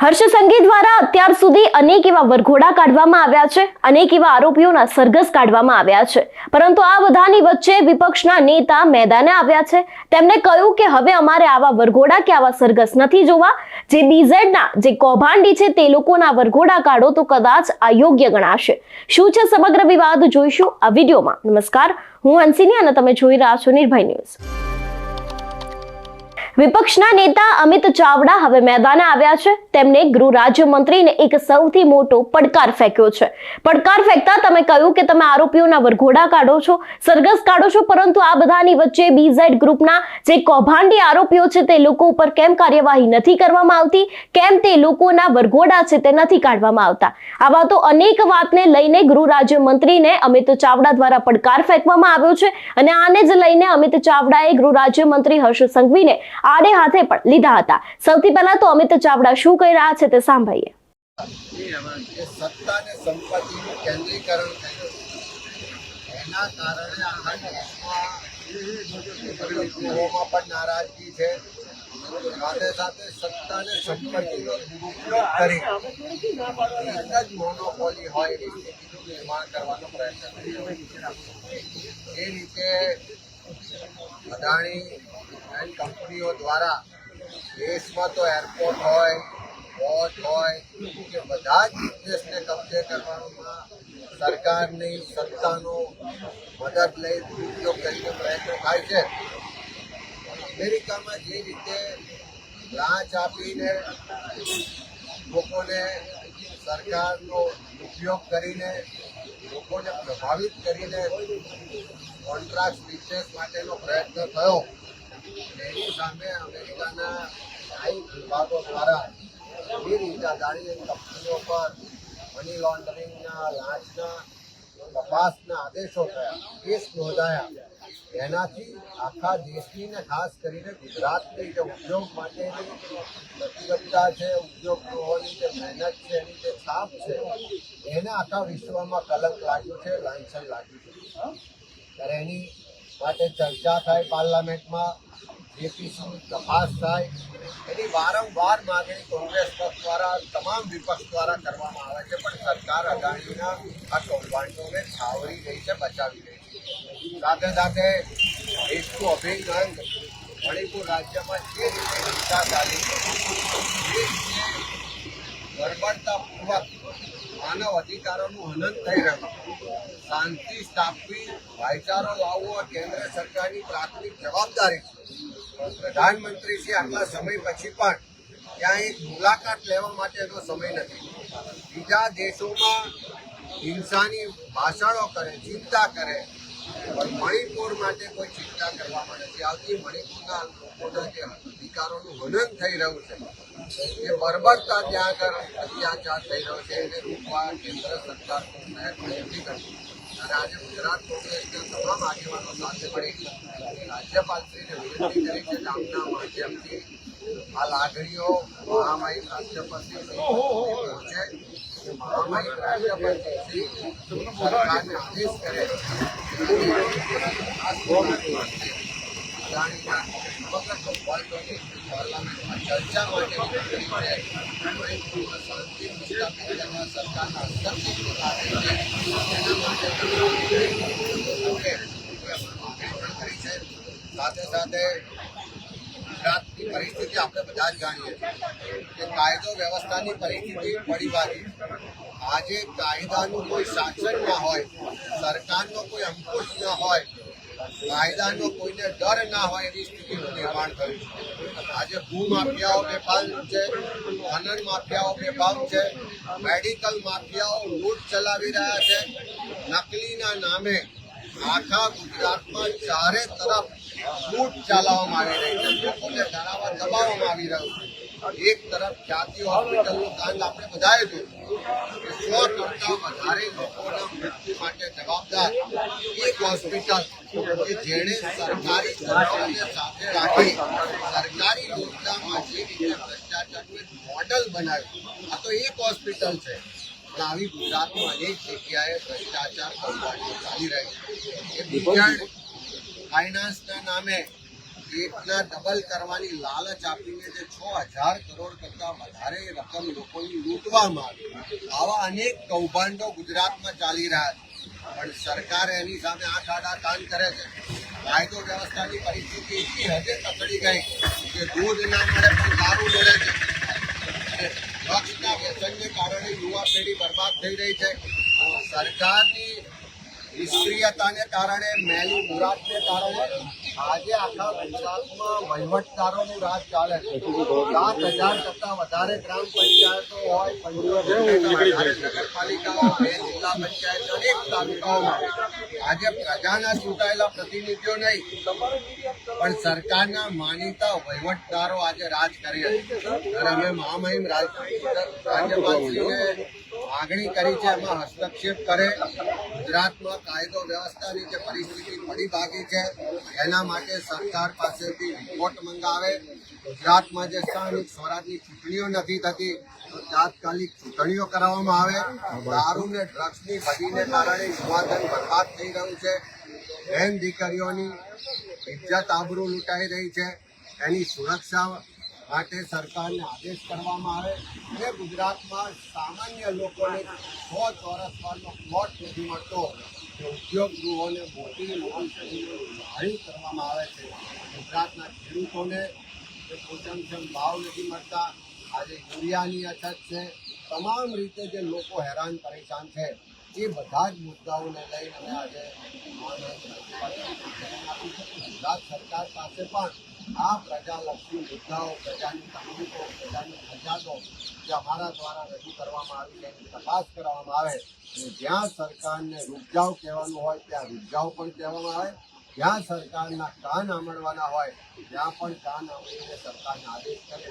હર્ષ સંઘી દ્વારા અત્યાર સુધી અનેક એવા વરઘોડા કાઢવામાં આવ્યા છે. અનેક એવા આરોપીઓના સરઘસ કાઢવામાં આવ્યા છે. પરંતુ આ બધાની વચ્ચે વિપક્ષના નેતા મેદાને આવ્યા છે. તેમણે કહ્યું કે હવે અમારે આવા વરઘોડા કે આવા સરઘસ નથી જોવા. જે બીઝેડના જે કૌભાંડી છે તે લોકોના વરઘોડા કાઢો તો કદાચ અયોગ્ય ગણાશે. શું છે સમગ્ર વિવાદ? જોઈશું આ વિડીયોમાં. નમસ્કાર. હું હંસિની અને તમે જોઈ રહ્યા છો નિર્ભય ન્યૂઝ. વિપક્ષના નેતા અમિત ચાવડા હવે મેદાને આવ્યા છે. તેમણે ગૃહ રાજ્યમંત્રીને એક સૌથી મોટો પડકાર ફેંક્યો છે. પડકાર ફેંકતા તમે કહ્યું કે તમે આરોપીઓના વરઘોડા કાઢો છો, સરઘસ કાઢો છો, પરંતુ આ બધાની વચ્ચે બીઝેડ ગ્રુપના જે કૌભાંડી આરોપીઓ છે તે લોકો ઉપર કેમ કાર્યવાહી નથી કરવામાં આવતી? કેમ તે લોકોના વરઘોડા છે તે નથી કાઢવામાં આવતા? આવા તો અનેક વાતને લઈને ગૃહ રાજ્યમંત્રીને અમિત ચાવડા દ્વારા પડકાર ફેંકવામાં આવ્યો છે. અને આને જ લઈને અમિત ચાવડાએ ગૃહ રાજ્યમંત્રી હર્ષ સંઘવીને આડે હાથે પણ લીધા હતા. સૌથી પહેલા તો અમિત ચાવડા શું કહી રહ્યા છે તે સાંભળીએ. એ સત્તા અને સંપત્તિનું કેન્દ્રીકરણ થયું એના કારણે આખા દેશમાં ગૃહોમાં પણ નારાજગી છે. સાથે સાથે સત્તા અને સંપત્તિનો દુરુપયોગ કરી. એક જ મોનોપોલી હોય એવી સ્થિતિનું નિર્માણ કરવાનો પ્રયત્ન કર્યો. એ રીતે અદાણી એન્ડ કંપનીઓ દ્વારા દેશમાં તો એરપોર્ટ હોય પોર્ટ હોય, કે બધા જ બિઝનેસને કબજે કરવામાં સરકારની સત્તાનો મદદ લઈ દુરુપયોગ કરીને પ્રયત્નો થાય છે. અમેરિકામાં જે રીતે લાંચ આપીને લોકોને સરકારનો ઉપયોગ કરીને લોકોને પ્રભાવિત કરીને કોન્ટ્રાક્ટ બિઝનેસ માટેનો પ્રયત્ન થયો. એની સામે અમેરિકાના ન્યાયિક વિભાગો દ્વારા ગંભીર અદાણી કંપનીઓ પર મની લોન્ડરિંગના લાંચના તપાસના આદેશો થયા, કેસ નોંધાયા. એનાથી આખા દેશની ને ખાસ કરીને ગુજરાતની જે ઉદ્યોગ માટેની પ્રતિબદ્ધતા છે ઉદ્યોગ ગૃહોની જે મહેનત છે, એની જે છાપ છે, એને આખા વિશ્વમાં કલંક લાગ્યું છે, લાંછન લાગ્યું છે. ત્યારે એની માટે ચર્ચા થાય, પાર્લામેન્ટમાં જેપીસીની તપાસ થાય. એની વારંવાર માગણી કોંગ્રેસ પક્ષ દ્વારા, તમામ વિપક્ષ દ્વારા કરવામાં આવે છે, પણ સરકાર અદાણીના આ કૌભાંડોને છાવરી રહી છે, બચાવી રહી છે. સાથે સાથે દેશનું અભિનંદન મણિપુર રાજ્યમાં જે રીતે હિંસા ચાલી છે એ રીતે બર્બરતાપૂર્વક માનવ અધિકારોનું હનન થઈ રહ્યું શાંતિ સ્થાપવી, ભાઈચારો લાવવો કેન્દ્ર સરકારની પ્રાથમિક જવાબદારી છે. પ્રધાનમંત્રી શ્રી આટલા સમય પછી પણ ત્યાં એક મુલાકાત લેવા માટેનો સમય નથી. બીજા દેશોમાં હિંસાની ભાષણો કરે, ચિંતા કરે, પણ મણિપુર માટે કોઈ ચિંતા કરવા માટે આવતી મણિપુરના લોકોના જે અધિકારોનું હનન થઈ રહ્યું છે એ બર્બરતા ત્યાં આગળ અત્યાચાર થઈ રહ્યો છે એને રોકવા કેન્દ્ર સરકાર પ્રયત્ન નથી કરતી અને આજે ગુજરાત કોંગ્રેસના તમામ આગેવાનો સાથે મળી રાજ્યપાલશ્રીને વિનંતી કરી છે કે આમના માધ્યમથી આ લાગણીઓ મહામહિમ રાષ્ટ્રપતિ પહોંચે કે મહામહિમ રાષ્ટ્રપતિ સરકારને આદેશ કરે આ અદાણીના સમગ્ર કૌભાંડોની પાર્લામેન્ટમાં ચર્ચા માટે શાંતિ પ્રસ્થાપિત કરવા સરકારના હસ્તક્ષેપની લાગણી છે એના માટે છે સાથે સાથે ગુજરાતની પરિસ્થિતિ આપણે બધા જ જાણીએ છીએ કે કાયદો વ્યવસ્થાની પરિસ્થિતિ પડી ભાગી આજે કાયદાનું કોઈ શાસન ના હોય, સરકારનો કોઈ અંકુશ ન હોય કાયદાનો કોઈને ડર ના હોય એવી સ્થિતિનું નિર્માણ થયું છે. આજે ભૂ માફિયાઓ બેફામ છે, ખનન માફિયાઓ બેફામ છે, મેડિકલ માફિયાઓ લૂંટ ચલાવી રહ્યા છે. નકલીના નામે આખા ગુજરાતમાં ચારે તરફ લૂંટ ચલાવવામાં આવી રહી છે. લોકોને ડરાવવા દબાવવામાં આવી રહ્યું છે. એક તરફ ખ્યાતિ હોસ્પિટલનું કાંડ આપણે બધાએ જોયું કે સો કરતા વધારે લોકોના મૃત્યુ માટે જવાબદાર એક હોસ્પિટલ કે જેણે સરકારી સાથે રાખી સરકારી યોજનામાં જે રીતે ભ્રષ્ટાચારનું એક મોડલ બનાવ્યું, આ તો એક હોસ્પિટલ છે. આવી ગુજરાતમાં અનેક જગ્યાએ ભ્રષ્ટાચાર ચાલી રહી છે. એ બીજા ફાઇનાન્સના નામે એકના ડબલ કરવાની લાલચ આપીને જે છ હજાર કરોડ કરતા વધારે રકમ લોકોની લૂંટવામાં આવી. આવા અનેક કૌભાંડો ગુજરાતમાં ચાલી રહ્યા છે. પણ સરકાર એની સામે આંખ આડા કાન કરે છે. કાયદો વ્યવસ્થાની પરિસ્થિતિ એટલી હદે કચડી ગઈ કે દૂધ ના મળે પણ દારૂ મળે છે. ડ્રગ્સના વ્યસનને કારણે યુવા પેઢી બરબાદ થઈ રહી છે. સરકારની નિષ્ક્રિયતાને કારણે મેલી મુરાદને કારણે આજે આખા ગુજરાતમાં વહીવટદારોનું રાજ ચાલે છે. સાત હજાર કરતા વધારે ગ્રામ પંચાયતો હોય નગરપાલિકાઓ આજે પ્રજાના ચૂંટાયેલા પ્રતિનિધિઓ નહીં, પણ સરકારના માનીતા વહીવટદારો આજે રાજ કરી રહ્યા છે. અને અમે મહામહિમ રાજ રાજ્યપાલશ્રીને માગણી કરી છે, એમાં હસ્તક્ષેપ કરે. ગુજરાતમાં કાયદો વ્યવસ્થાની જે પરિસ્થિતિ પડી ભાગી છે, એના માટે સરકાર પાસેથી રિપોર્ટ મંગાવે. ગુજરાતમાં જે સ્થાનિક સ્વરાજની ચૂંટણીઓ નથી થતી, તો તાત્કાલિક ચૂંટણીઓ કરાવવામાં આવે. દારૂ ને ડ્રગ્સની બદીને કારણે યુવાધન બરબાદ થઈ રહ્યું છે. બેન દીકરીઓની ઇજ્જત આબરૂ લૂંટાઈ રહી છે. એની સુરક્ષા માટે સરકારને આદેશ કરવામાં આવે અને ગુજરાતમાં સામાન્ય લોકોને સો ચોરસ વારનો પ્લોટ નથી મળતો. કે ઉદ્યોગ ગૃહોને મોટી લોન જાહેર કરવામાં આવે છે. ગુજરાતના ખેડૂતોને જેમ ભાવ નથી મળતા. આજે યુરિયાની અછત છે. તમામ રીતે જે લોકો હેરાન પરેશાન છે, એ બધા જ મુદ્દાઓને લઈને અમે આજે ગુજરાત સરકાર પાસે પણ આ પ્રજાલક્ષી મુદ્દાઓ, પ્રજાની તકલીફો પ્રજાની ફરિયાદો જે અમારા દ્વારા રજૂ કરવામાં આવી એની તપાસ કરવામાં આવે અને જ્યાં સરકારને રૂપજાવ કહેવાનું હોય, ત્યાં રૂપજાવ પણ કહેવામાં આવે. જ્યાં સરકારના કાન આમળવાના હોય, ત્યાં પણ કાન આમળીને સરકારને આદેશ કરે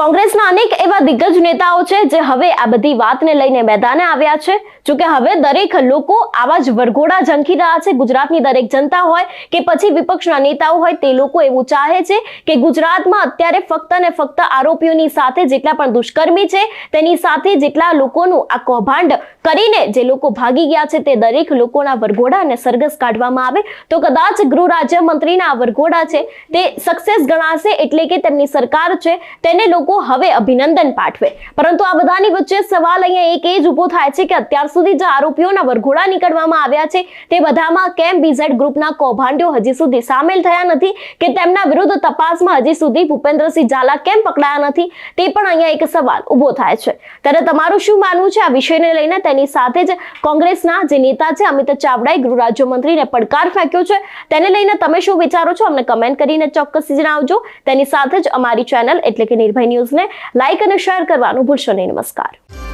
કોંગ્રેસના અનેક એવા દિગ્ગજ નેતાઓ છે જે હવે આ બધી વાતને લઈને મેદાને આવ્યા છે. જોકે હવે દરેક લોકો આવા જ વરઘોડા ઝંખી રહ્યા છે. ગુજરાતની દરેક જનતા હોય કે પછી વિપક્ષના નેતાઓ હોય, તે લોકો એવું ચાહે છે કે ગુજરાતમાં અત્યારે ફક્ત ને ફક્ત આરોપીઓની સાથે જેટલા પણ દુષ્કર્મી છે, તેની સાથે જેટલા લોકોનું આ કૌભાંડ કરીને જે લોકો ભાગી ગયા છે, તે દરેક લોકોના વરઘોડા અને સરઘસ કાઢવામાં આવે તો કદાચ ગૃહ રાજ્ય મંત્રીના વરઘોડા છે. તે સક્સેસ ગણાશે એટલે કે તેમની સરકાર છે, તેને લોકો હવે અભિનંદન પાઠવે. પરંતુ આ બધાની વચ્ચે સવાલ અહીંયા એક એ ઊભો થાય છે કે અત્યાર સુધી જે આરોપીઓના વરઘોડા નીકળવામાં આવ્યા છે, તે બધામાં કેમ બીઝેડ ગ્રુપના કૌભાંડો હજી સુધી સામેલ થયા નથી કે તેમના વિરુદ્ધ તપાસમાં હજી સુધી ભૂપેન્દ્રસિંહ ઝાલા કેમ પકડાયા નથી, તે પણ અહીંયા એક સવાલ ઊભો થાય છે. ત્યારે તમારું શું માનવું છે આ વિષયને લઈને? તેની સાથે જ કોંગ્રેસના જે નેતા છે, અમિત ચાવડાએ ગૃહ રાજ્યમંત્રીને પડકાર ફેંક્યો છે. તેને લઈને તમે શું વિચારો છો? અમને કમેન્ટ કરીને ચોક્કસ જણાવજો. તેની સાથે જ અમારી ચેનલ એટલે કે નિર્ભય ન્યૂઝને લાઇક અને શેર કરવાનું ભૂલશો નહીં. નમસ્કાર.